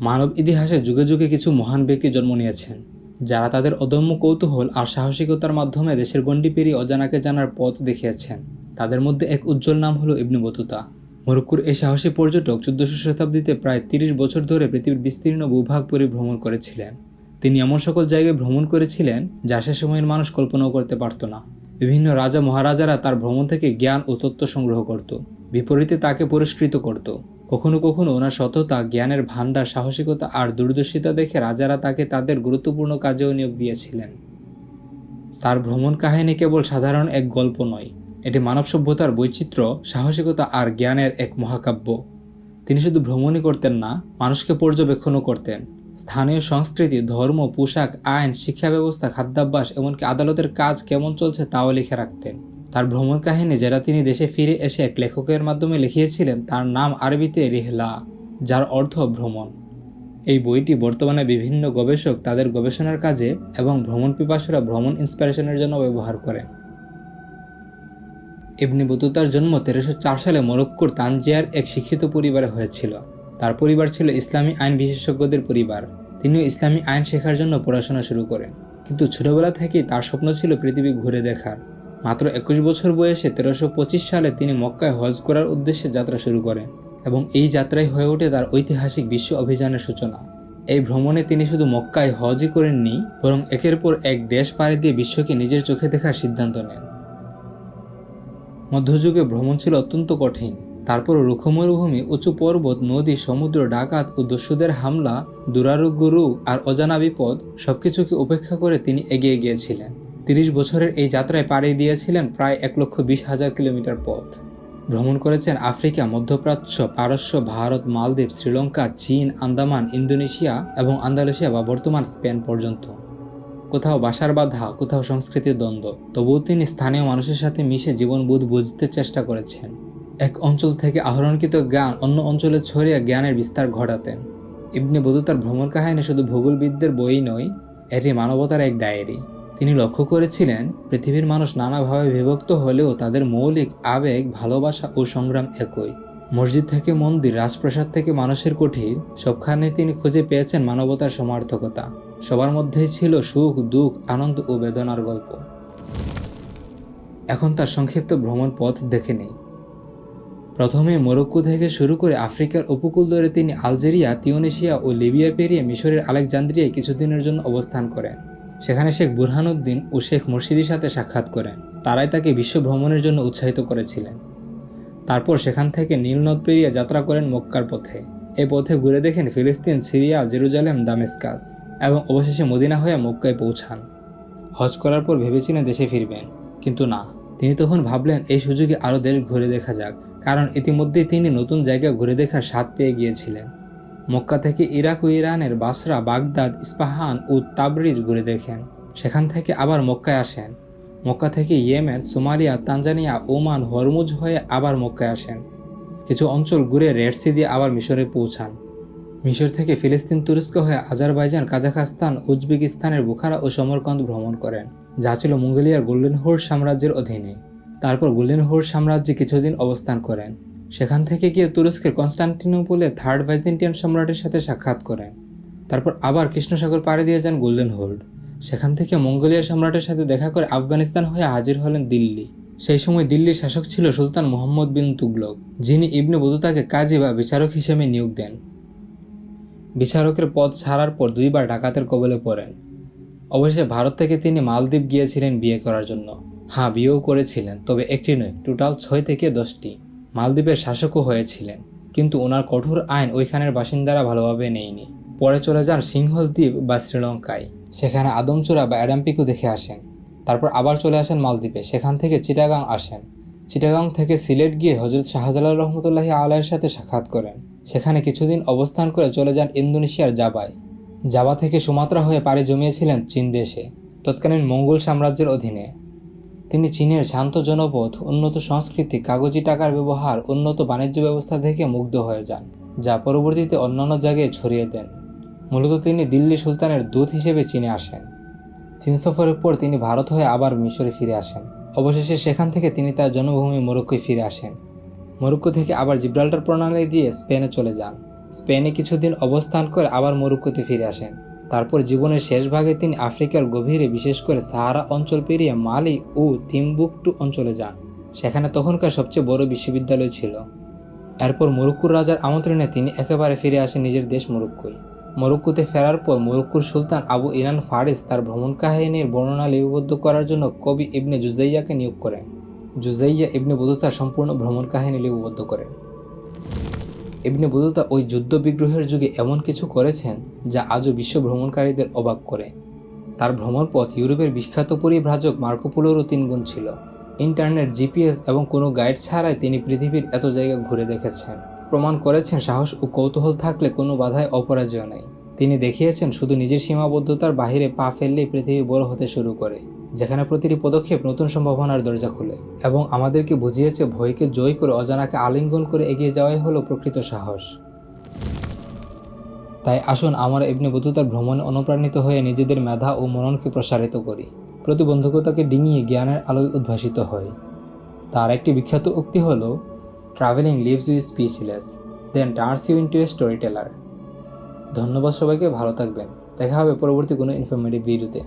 মানব ইতিহাসে যুগে যুগে কিছু মহান ব্যক্তি জন্ম নিয়েছেন, যারা তাদের অদম্য কৌতূহল আর সাহসিকতার মাধ্যমে দেশের গণ্ডি পেরিয়ে অজানাকে জানার পথ দেখিয়েছেন। তাদের মধ্যে এক উজ্জ্বল নাম হলো ইবনে বতুতা। মরক্কুর এই সাহসী পর্যটক চোদ্দশো শতাব্দীতে প্রায় তিরিশ বছর ধরে পৃথিবীর বিস্তীর্ণ ভূভাগ পরিভ্রমণ করেছিলেন। তিনি এমন সকল জায়গায় ভ্রমণ করেছিলেন যা সে সময়ের মানুষ কল্পনাও করতে পারত না। বিভিন্ন রাজা মহারাজারা তার ভ্রমণ থেকে জ্ঞান ও তথ্য সংগ্রহ করত, বিপরীতে তাকে পুরস্কৃত করত। কখনো কখনো ওনার সততা, জ্ঞানের ভাণ্ডার, সাহসিকতা আর দূরদর্শিতা দেখে রাজারা তাকে তাদের গুরুত্বপূর্ণ কাজেও নিয়োগ দিয়েছিলেন। তার ভ্রমণ কাহিনী কেবল সাধারণ এক গল্প নয়, এটি মানব সভ্যতার বৈচিত্র্য, সাহসিকতা আর জ্ঞানের এক মহাকাব্য। তিনি শুধু ভ্রমণই করতেন না, মানুষকে পর্যবেক্ষণও করতেন। স্থানীয় সংস্কৃতি, ধর্ম, পোশাক, আইন শিক্ষা ব্যবস্থা খাদ্যাভ্যাস, এমনকি আদালতের কাজ কেমন চলছে তাও লিখে রাখতেন। তার ভ্রমণ কাহিনী, যেটা তিনি দেশে ফিরে এসে এক লেখকের মাধ্যমে লিখিয়েছিলেন, তার নাম আরবিতে রিহলা, যার অর্থ ভ্রমণ। এই বইটি বর্তমানে বিভিন্ন গবেষক তাদের গবেষণার কাজে এবং ভ্রমণ পিপাসুরা ভ্রমণ ইন্সপিরেশনের জন্য ব্যবহার করেন। ইবনে বতুতার জন্ম তেরোশো চার সালে মরক্কোর তানজিয়ার এক শিক্ষিত পরিবারে হয়েছিল। তার পরিবার ছিল ইসলামী আইন বিশেষজ্ঞদের পরিবার। তিনিও ইসলামী আইন শেখার জন্য পড়াশোনা শুরু করেন। কিন্তু ছোটবেলা থেকেই তার স্বপ্ন ছিল পৃথিবী ঘুরে দেখার। মাত্র একুশ বছর বয়সে তেরোশো সালে তিনি মক্কায় হজ করার উদ্দেশ্যে যাত্রা শুরু করেন এবং এই যাত্রাই হয়ে ওঠে তার ঐতিহাসিক বিশ্ব অভিযানের সূচনা। এই ভ্রমণে তিনি শুধু মক্কায় হজই করেননি, বরং একের পর এক দেশ পাড়ি দিয়ে বিশ্বকে নিজের চোখে দেখার সিদ্ধান্ত নেন। মধ্যযুগে ভ্রমণ ছিল অত্যন্ত কঠিন। তারপর রুক্ষ মরুভূমি উঁচু পর্বত, নদী, সমুদ্র, ডাকাত ও দস্যুদের হামলা, দুরারোগ্য রোগ আর অজানা বিপদ সবকিছুকে উপেক্ষা করে তিনি এগিয়ে গিয়েছিলেন। তিরিশ বছরের এই যাত্রায় পাড়ি দিয়েছিলেন প্রায় এক লক্ষ বিশ হাজার কিলোমিটার পথ। ভ্রমণ করেছেন আফ্রিকা, মধ্যপ্রাচ্য, পারস্য, ভারত, মালদ্বীপ, শ্রীলঙ্কা, চীন, আন্দামান, ইন্দোনেশিয়া এবং আন্দালেশিয়া বা বর্তমান স্পেন পর্যন্ত। কোথাও বাসার বাধা, কোথাও সংস্কৃতির দ্বন্দ্ব, তবুও তিনি স্থানীয় মানুষের সাথে মিশে জীবনবোধ বুঝতে চেষ্টা করেছেন। এক অঞ্চল থেকে আহরণকৃত জ্ঞান অন্য অঞ্চলে ছড়িয়ে জ্ঞানের বিস্তার ঘটাতেন। ইবনে বদুতার ভ্রমণ কাহিনী শুধু ভূগোলবিদদের বই নয়, এটি মানবতার এক ডায়েরি। তিনি লক্ষ্য করেছিলেন, পৃথিবীর মানুষ নানাভাবে বিভক্ত হলেও তাদের মৌলিক আবেগ, ভালোবাসা ও সংগ্রাম একই। মসজিদ থেকে মন্দির, রাজপ্রাসাদ থেকে মানুষের কুঠির সবখানে তিনি খুঁজে পেয়েছেন মানবতার সমার্থকতা। সবার মধ্যেই ছিল সুখ, দুঃখ, আনন্দ ও বেদনার গল্প। এখন তার সংক্ষিপ্ত ভ্রমণ পথ দেখে নেই। প্রথমে মরক্কো থেকে শুরু করে আফ্রিকার উপকূল ধরে তিনি আলজেরিয়া তিউনেশিয়া ও লিবিয়া পেরিয়ে মিশরের আলেকজান্দ্রিয়ায় কিছুদিনের জন্য অবস্থান করেন। সেখানে শেখ বুরহানুদ্দিন ও শেখ মুর্শিদির সাথে সাক্ষাৎ করেন। তারাই তাকে বিশ্ব ভ্রমণের জন্য উৎসাহিত করেছিলেন। তারপর সেখান থেকে নীলনদ পেরিয়ে যাত্রা করেন মক্কার পথে। এ পথে ঘুরে দেখেন ফিলিস্তিন, সিরিয়া, জেরুজালেম, দামেস্কাস এবং অবশেষে মদিনা হয়ে মক্কায় পৌঁছান। হজ করার পর ভেবেছিলেন দেশে ফিরবেন। কিন্তু না, তিনি তখন ভাবলেন, এই সুযোগে আরও দেশ ঘুরে দেখা যাক। কারণ ইতিমধ্যেই তিনি নতুন জায়গা ঘুরে দেখার স্বাদ পেয়ে গিয়েছিলেন। মক্কা থেকে ইরাক ও ইরানের বাসরা, বাগদাদ, ইস্পাহান ও তাবরিজ ঘুরে দেখেন। সেখান থেকে আবার মক্কায় আসেন। মক্কা থেকে Yemen, Somalia, Tanzania, Oman, Hormuz হয়ে আবার মক্কায় আসেন। কিছু অঞ্চল ঘুরে রেডসি দিয়ে আবার মিশরে পৌঁছান। মিশর থেকে ফিলিস্তিন তুরস্ক হয়ে আজারবাইজান, কাজাখাস্তান, উজবেকিস্তানের বুখারা ও সমরকন্দ ভ্রমণ করেন, যা ছিল মঙ্গোলিয়ার গোল্ডেন হোর্ড সাম্রাজ্যের অধীনে। তারপর গোল্ডেন হোর্ড সাম্রাজ্যে কিছুদিন অবস্থান করেন। সেখান থেকে গিয়ে তুরস্কের কনস্টান্টিনোপোলে থার্ড বাইজেন্টিয়ান সম্রাটের সাথে সাক্ষাৎ করেন। তারপর আবার কৃষ্ণসাগর পাড়ি দিয়ে যান গোল্ডেন হোল্ড সেখান থেকে মঙ্গোলিয়া সম্রাটের সাথে দেখা করে আফগানিস্তান হয়ে হাজির হলেন দিল্লি। সেই সময় দিল্লির শাসক ছিল সুলতান মোহাম্মদ বিন তুগলক, যিনি ইবনে বদুতাকে কাজী বা বিচারক হিসেবে নিয়োগ দেন। বিচারকের পদ ছাড়ার পর দুইবার ডাকাতের কবলে পড়েন। অবশ্যই ভারত থেকে তিনি মালদ্বীপ গিয়েছিলেন বিয়ে করার জন্য। হ্যাঁ বিয়েও করেছিলেন, তবে একটি নয়, টোটাল ছয় থেকে দশটি। মালদ্বীপের শাসকও হয়েছিলেন, কিন্তু ওনার কঠোর আইন ওইখানের বাসিন্দারা ভালোভাবে নেয়নি। পরে চলে যান সিংহল দ্বীপ বা শ্রীলঙ্কায়। সেখানে আদমচূড়া বা অ্যাডাম্পিকও দেখে আসেন। তারপর আবার চলে আসেন মালদ্বীপে, সেখান থেকে চিটাগাং আসেন। চিটাগাং থেকে সিলেট গিয়ে হজরত শাহজালাল রহমতুল্লাহি আলাইয়ের সাথে সাক্ষাৎ করেন। সেখানে কিছুদিন অবস্থান করে চলে যান ইন্দোনেশিয়ার জাবায়। জাবা থেকে সুমাত্রা হয়ে পাড়ি জমিয়েছিলেন চীন দেশে। তৎকালীন মঙ্গল সাম্রাজ্যের অধীনে। তিনি চীনের শান্ত জনপথ, উন্নত সংস্কৃতি, কাগজি টাকার ব্যবহার, উন্নত বাণিজ্য ব্যবস্থা থেকে মুগ্ধ হয়ে যান, যা পরবর্তীতে অন্যান্য জায়গায় ছড়িয়ে দেন। মূলত তিনি দিল্লি সুলতানের দূত হিসেবে চীনে আসেন। চীন সফরের পর তিনি ভারত হয়ে আবার মিশরে ফিরে আসেন। অবশেষে সেখান থেকে তিনি তার জন্মভূমি মরক্কোয় ফিরে আসেন। মরক্কো থেকে আবার জিব্রাল্টার প্রণালী দিয়ে স্পেনে চলে যান। স্পেনে কিছুদিন অবস্থান করে আবার মরক্কোতে ফিরে আসেন। তারপর জীবনের শেষ ভাগে তিনি আফ্রিকার গভীরে, বিশেষ করে সাহারা অঞ্চল পেরিয়ে মালি ও তিম্বুকটু অঞ্চলে যান। সেখানে তখনকার সবচেয়ে বড় বিশ্ববিদ্যালয় ছিল। এরপর মরক্কুর রাজার আমন্ত্রণে তিনি একেবারে ফিরে আসেন নিজের দেশ মরক্কোয়। মরক্কোতে ফেরার পর মরক্কুর সুলতান আবু ইরান ফারিস তার ভ্রমণ কাহিনীর বর্ণনা লিপিবদ্ধ করার জন্য কবি ইবনে জুজাইয়াকে নিয়োগ করেন। জুজাইয়া ইবনে বদুতার সম্পূর্ণ ভ্রমণ কাহিনী লিপিবদ্ধ করেন। ইবনে বদুতা ওই যুদ্ধবিগ্রহের যুগে এমন কিছু করেছেন যা আজও বিশ্ব ভ্রমণকারীদের অবাক করে। তার ভ্রমণ পথ ইউরোপের বিখ্যাত পরিভ্রাজক মার্কোপোলোরও তিনগুণ ছিল। ইন্টারনেট, জিপিএস এবং কোনো গাইড ছাড়াই তিনি পৃথিবীর এত জায়গা ঘুরে দেখেছেন। প্রমাণ করেছেন সাহস ও কৌতূহল থাকলে কোনো বাধায় অপরাজয় নেই। তিনি দেখিয়েছেন, শুধু নিজের সীমাবদ্ধতার বাহিরে পা ফেললেই পৃথিবী বড় হতে শুরু করে, যেখানে প্রতিটি পদক্ষেপ নতুন সম্ভাবনার দরজা খুলে এবং আমাদেরকে বুঝিয়েছে, ভয়কে জয় করে, অজানাকে আলিঙ্গন করে এগিয়ে যাওয়াই হলো প্রকৃত সাহস। তাই আসুন, আমরা ইবনে বতুতার ভ্রমণে অনুপ্রাণিত হয়ে নিজেদের মেধা ও মননকে প্রসারিত করি। প্রতিবন্ধকতাকে ডিঙিয়ে জ্ঞানের আলোয় উদ্ভাসিত হয় তার একটি বিখ্যাত উক্তি হল travelling leaves you speechless then turns you into a storyteller ধন্যবাদ সবাইকে ভালো থাকবেন। দেখা হবে পরবর্তী কোনো ইনফরমেটিভ ভিডিওতে